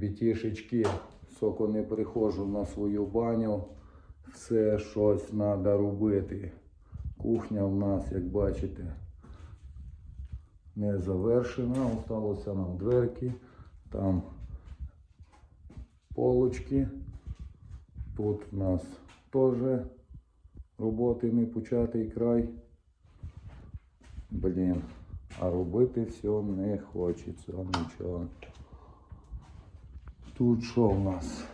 ребятішечки, соко не приходжу на свою баню, все щось треба робити. Кухня в нас, як бачите, не завершена. Осталося нам дверки, там полочки. Тут в нас теж роботи не початий край. Блін, а робити все не хочеться нічого. Тут що в нас?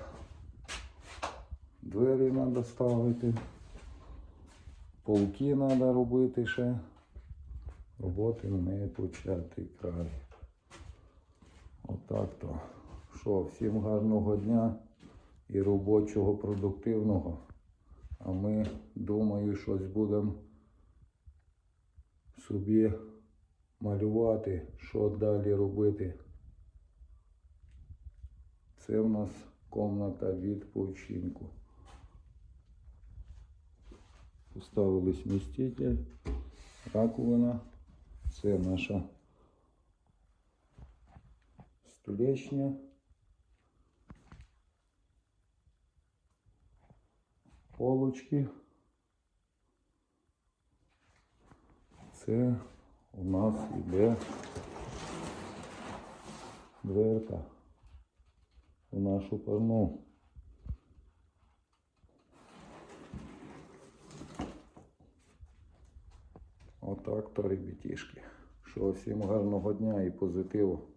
Двері треба ставити. Полки треба робити ще. Роботи не початий край. Отак то. Що, всім гарного дня і робочого, продуктивного. А ми, думаю, щось будемо собі малювати, що далі робити. Це в нас комната відпочинку. Поставили сміститель, раковина. Це наша столешня. Полочки. Це у нас іде дверка У нашу парну. Отак то, ребятішки. Що всім гарного дня і позитиву.